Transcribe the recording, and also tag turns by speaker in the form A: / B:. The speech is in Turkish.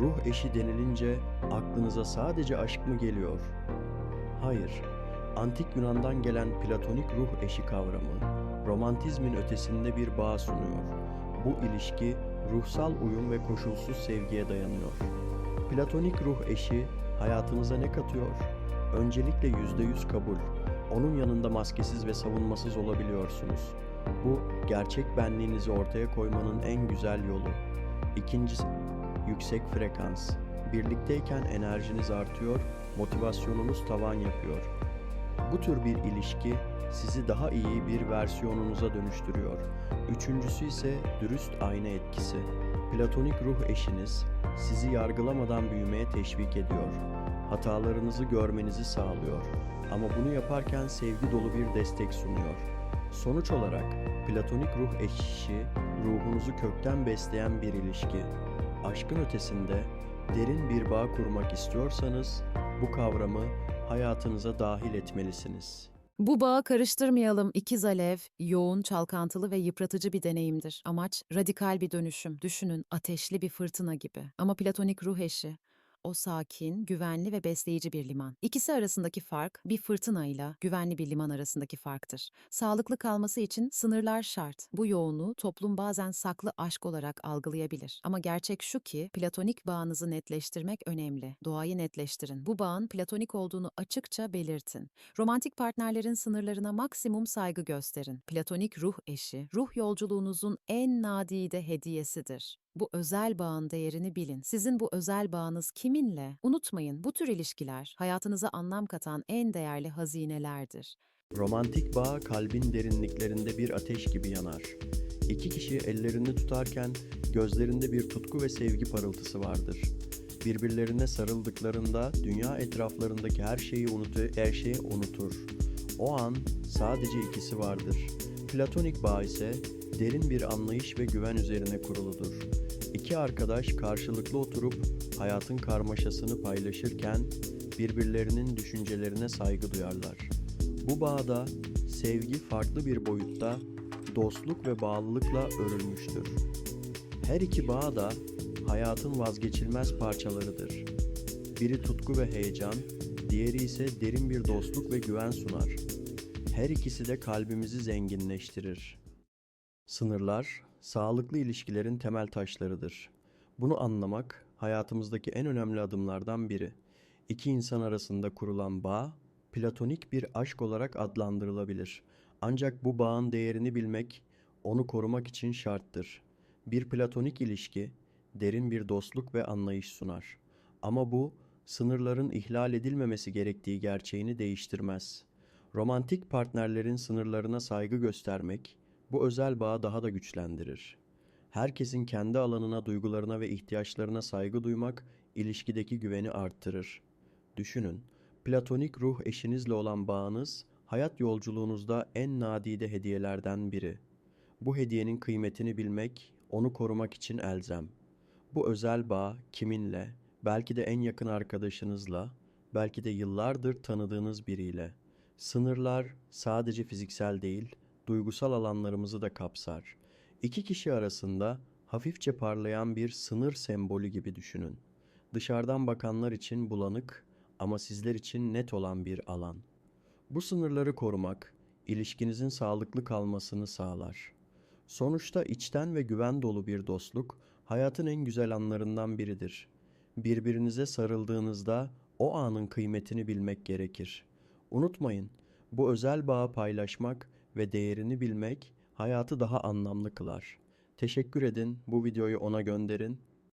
A: ruh eşi denilince aklınıza sadece aşk mı geliyor? Hayır. Antik Yunan'dan gelen platonik ruh eşi kavramı romantizmin ötesinde bir bağ sunuyor. Bu ilişki ruhsal uyum ve koşulsuz sevgiye dayanıyor. Platonik ruh eşi hayatınıza ne katıyor? Öncelikle yüzde yüz kabul. Onun yanında maskesiz ve savunmasız olabiliyorsunuz. Bu gerçek benliğinizi ortaya koymanın en güzel yolu. İkincisi yüksek frekans. Birlikteyken enerjiniz artıyor, motivasyonunuz tavan yapıyor. Bu tür bir ilişki sizi daha iyi bir versiyonunuza dönüştürüyor. Üçüncüsü ise dürüst ayna etkisi. Platonik ruh eşiniz sizi yargılamadan büyümeye teşvik ediyor. Hatalarınızı görmenizi sağlıyor. Ama bunu yaparken sevgi dolu bir destek sunuyor. Sonuç olarak platonik ruh eşi ruhunuzu kökten besleyen bir ilişki. Aşkın ötesinde derin bir bağ kurmak istiyorsanız bu kavramı hayatınıza dahil etmelisiniz.
B: Bu bağı karıştırmayalım. İkiz alev, yoğun, çalkantılı ve yıpratıcı bir deneyimdir. Amaç radikal bir dönüşüm. Düşünün ateşli bir fırtına gibi. Ama platonik ruh eşi. O sakin, güvenli ve besleyici bir liman. İkisi arasındaki fark bir fırtınayla güvenli bir liman arasındaki farktır. Sağlıklı kalması için sınırlar şart. Bu yoğunluğu toplum bazen saklı aşk olarak algılayabilir. Ama gerçek şu ki platonik bağınızı netleştirmek önemli. Doğayı netleştirin. Bu bağın platonik olduğunu açıkça belirtin. Romantik partnerlerin sınırlarına maksimum saygı gösterin. Platonik ruh eşi, ruh yolculuğunuzun en nadide hediyesidir. Bu özel bağın değerini bilin. Sizin bu özel bağınız kiminle? Unutmayın, bu tür ilişkiler hayatınıza anlam katan en değerli hazinelerdir.
A: Romantik bağ kalbin derinliklerinde bir ateş gibi yanar. İki kişi ellerini tutarken gözlerinde bir tutku ve sevgi parıltısı vardır. Birbirlerine sarıldıklarında dünya etraflarındaki her şeyi unutur, her şeyi unutur. O an sadece ikisi vardır. Platonik bağ ise derin bir anlayış ve güven üzerine kuruludur. İki arkadaş karşılıklı oturup hayatın karmaşasını paylaşırken birbirlerinin düşüncelerine saygı duyarlar. Bu bağda sevgi farklı bir boyutta dostluk ve bağlılıkla örülmüştür. Her iki bağ da hayatın vazgeçilmez parçalarıdır. Biri tutku ve heyecan, diğeri ise derin bir dostluk ve güven sunar. Her ikisi de kalbimizi zenginleştirir. Sınırlar, sağlıklı ilişkilerin temel taşlarıdır. Bunu anlamak hayatımızdaki en önemli adımlardan biri. İki insan arasında kurulan bağ, platonik bir aşk olarak adlandırılabilir. Ancak bu bağın değerini bilmek, onu korumak için şarttır. Bir platonik ilişki, derin bir dostluk ve anlayış sunar. Ama bu, sınırların ihlal edilmemesi gerektiği gerçeğini değiştirmez. Romantik partnerlerin sınırlarına saygı göstermek, bu özel bağı daha da güçlendirir. Herkesin kendi alanına, duygularına ve ihtiyaçlarına saygı duymak, ilişkideki güveni arttırır. Düşünün, platonik ruh eşinizle olan bağınız, hayat yolculuğunuzda en nadide hediyelerden biri. Bu hediyenin kıymetini bilmek, onu korumak için elzem. Bu özel bağ kiminle, belki de en yakın arkadaşınızla, belki de yıllardır tanıdığınız biriyle. Sınırlar sadece fiziksel değil, duygusal alanlarımızı da kapsar. İki kişi arasında hafifçe parlayan bir sınır sembolü gibi düşünün. Dışarıdan bakanlar için bulanık ama sizler için net olan bir alan. Bu sınırları korumak, ilişkinizin sağlıklı kalmasını sağlar. Sonuçta içten ve güven dolu bir dostluk, hayatın en güzel anlarından biridir. Birbirinize sarıldığınızda o anın kıymetini bilmek gerekir. Unutmayın, bu özel bağı paylaşmak ve değerini bilmek hayatı daha anlamlı kılar. Teşekkür edin, bu videoyu ona gönderin